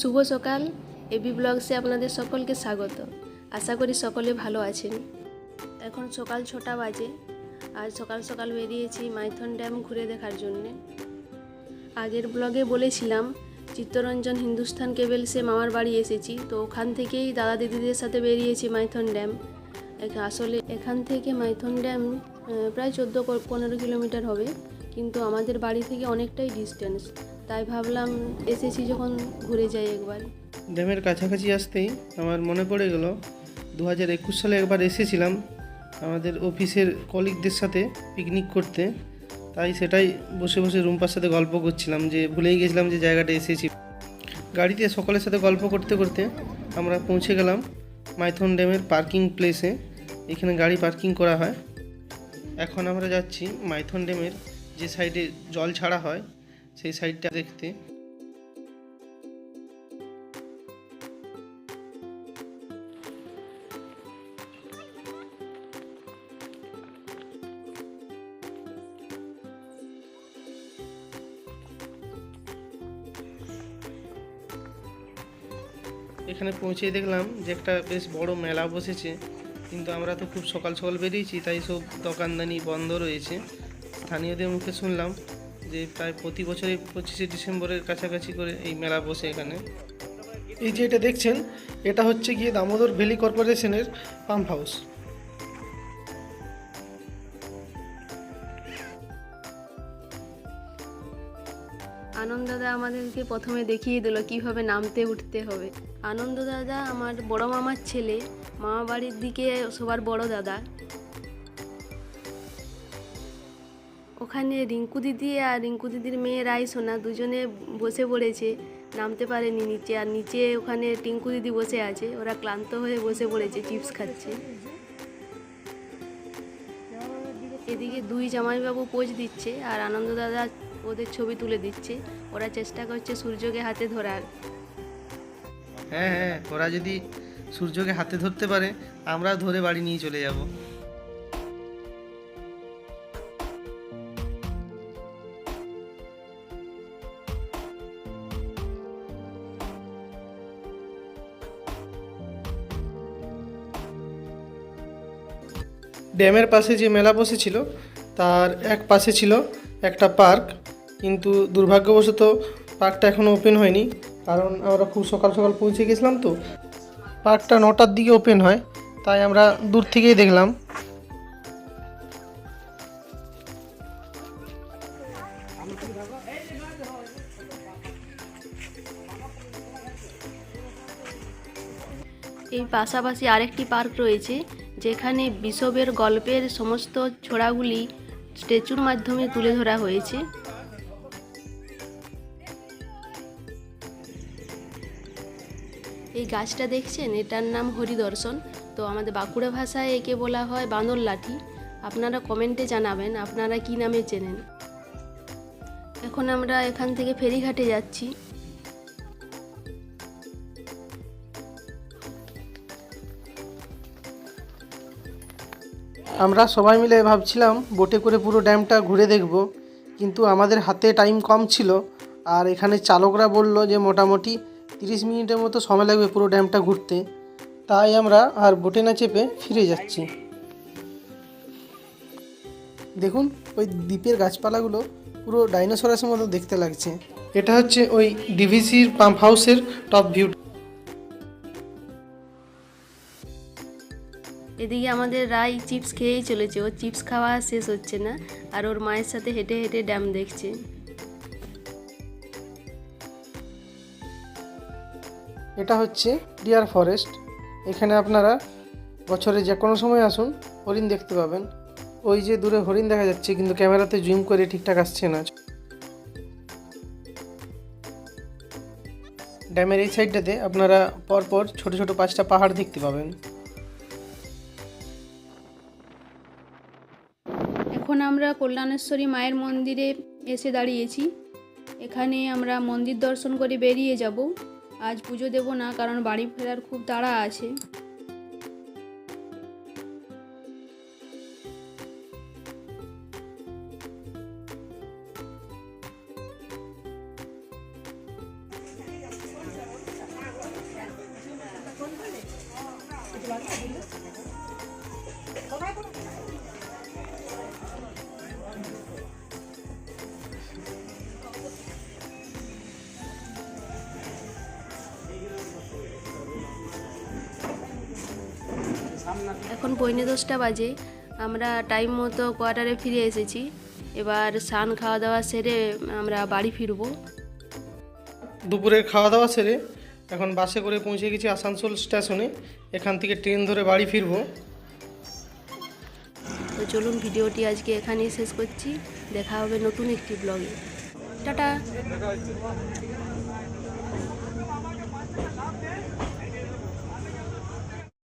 শুভ সকাল। এবি ব্লগসে আপনাদের সকলকে স্বাগত। আশা করি সকলে ভালো আছেন। এখন সকাল ছটা বাজে। আজ সকাল সকাল বেরিয়েছি মাইথন ড্যাম ঘুরে দেখার জন্যে। আগের ব্লগে বলেছিলাম, চিত্তরঞ্জন হিন্দুস্থান কেবেলসে মামার বাড়ি এসেছি। তো ওখান থেকেই দাদা দিদিদের সাথে বেরিয়েছি মাইথন ড্যাম। আসলে এখান থেকে মাইথন ড্যাম প্রায় চোদ্দ পনেরো কিলোমিটার হবে। কিন্তু আমাদের বাড়ি থেকে অনেকটাই ডিস্টেন্স তাই ভাবলাম এসেছি যখন ঘুরে যাই একবার। ড্যামের কাছাকাছি আসতেই আমার মনে পড়ে গেল দু হাজার একুশ সালে একবার এসেছিলাম আমাদের অফিসের কলিগদের সাথে পিকনিক করতে। তাই সেটাই বসে বসে রুম্পার সাথে গল্প করছিলাম যে ভুলেই গেছিলাম যে জায়গাটা এসেছি। গাড়িতে সকলের সাথে গল্প করতে করতে আমরা পৌঁছে গেলাম মাইথন ড্যামের পার্কিং প্লেসে। এখানে গাড়ি পার্কিং করা হয়। এখন আমরা যাচ্ছি মাইথন ড্যামের যে সাইডে জল ছাড়া হয় সেই সাইডটা দেখতে। এখানে পৌঁছে দেখলাম যে একটা বেশ বড় মেলা বসেছে, কিন্তু আমরা তো খুব সকাল সকাল বেরিয়েছি, তাই সব দোকানদানি বন্ধ রয়েছে। স্থানীয়দের মুখে শুনলাম যে প্রায় প্রতি বছরই পঁচিশে ডিসেম্বরের কাছাকাছি করে এই মেলা বসে এখানে। এই যে এটা দেখছেন এটা হচ্ছে গিয়ে দামোদর ভ্যালি কর্পোরেশনের পাম্প হাউস। আনন্দ দাদা আমাদেরকে প্রথমে দেখিয়ে দিল কীভাবে নামতে উঠতে হবে। আনন্দ দাদা আমার বড় মামার ছেলে মামা বাড়ির দিকে সবার বড় দাদা। ওখানে রিঙ্কু দিদি আর রিঙ্কু দিদির মেয়ে রাই সোনা দুজনে বসে পড়েছে, নামতে পারেনি নিচে। আর নিচে ওখানে টিঙ্কু দিদি বসে আছে, ওরা ক্লান্ত হয়ে বসে পড়েছে, চিপস খাচ্ছে। এদিকে দুই জামাইবাবু পোজ দিচ্ছে আর আনন্দ দাদা ওদের ছবি তুলে দিচ্ছে। ওরা চেষ্টা করছে সূর্যকে হাতে ধরার। হ্যাঁ হ্যাঁ ওরা যদি সূর্যকে হাতে ধরতে পারে, আমরা ধরে বাড়ি নিয়ে চলে যাব। ড্যামের পাশে যে মেলা বসেছিল, তার এক পাশে ছিল একটা পার্ক। কিন্তু দুর্ভাগ্যবশত পার্কটা এখনও ওপেন হয়নি, কারণ আমরা খুব সকাল সকাল পৌঁছে গেছিলাম তো। পার্কটা নটার দিকে ওপেন হয়, তাই আমরা দূর থেকেই দেখলাম। এই পাশাপাশি আরেকটি পার্ক রয়েছে যেখানে বিষবের গল্পের সমস্ত ছড়াগুলি স্ট্যাচুর মাধ্যমে তুলে ধরা হয়েছে। এই গাছটা দেখছেন? এটার নাম হরিদর্শন। তো আমাদের বাঁকুড়া ভাষায় একে বলা হয় বাঁদর লাঠি। আপনারা কমেন্টে জানাবেন আপনারা কি নামে চেনেন। এখন আমরা এখান থেকে ফেরিঘাটে যাচ্ছি। আমরা সবাই মিলে ভাবছিলাম বোটে করে পুরো ড্যামটা ঘুরে দেখব, কিন্তু আমাদের হাতে টাইম কম ছিল আর এখানে চালকরা বলল যে মোটামুটি তিরিশ মিনিটের মতো সময় লাগবে পুরো ড্যামটা ঘুরতে। তাই আমরা আর বোটে না চেপে ফিরে যাচ্ছি। দেখুন, ওই দ্বীপের গাছপালাগুলো পুরো ডাইনোসরাসের মতো দেখতে লাগছে। এটা হচ্ছে ওই ডিভিসির পাম্প হাউসের টপ ভিউ এদিকে আমাদের রাই চিপস খেয়েই চলেছে। ওর চিপস খাওয়া শেষ হচ্ছে না। আর ওর মায়ের সাথে হেঁটে হেঁটে ড্যাম দেখছে। এটা হচ্ছে ডিয়ার ফরেস্ট। এখানে আপনারা বছরে যে কোনো সময় আসুন, হরিণ দেখতে পাবেন। ওই যে দূরে হরিণ দেখা যাচ্ছে, কিন্তু ক্যামেরাতে জুম করে ঠিকঠাক আসছে না। ড্যামের এই সাইডটাতে আপনারা পরপর ছোট ছোট পাঁচটা পাহাড় দেখতে পাবেন। আমরা কল্যাণেশ্বরী মায়ের মন্দিরে এসে দাঁড়িয়েছি। এখানে আমরা মন্দির দর্শন করে বেরিয়ে যাব। আজ পুজো দেব না, কারণ বাড়ি ফেরার খুব তাড়া আছে। এখন পৌনে দশটা বাজে। আমরা টাইম মতো কোয়ার্টারে ফিরে এসেছি। এবার স্নান খাওয়া দাওয়া সেরে আমরা বাড়ি ফিরবো। দুপুরের খাওয়া দাওয়া সেরে এখন বাসে করে পৌঁছে গেছি আসানসোল স্টেশনে। এখান থেকে ট্রেন ধরে বাড়ি ফিরবো। তো চলুন ভিডিওটি আজকে এখানেই শেষ করছি। দেখা হবে নতুন একটি ব্লগে টাটা।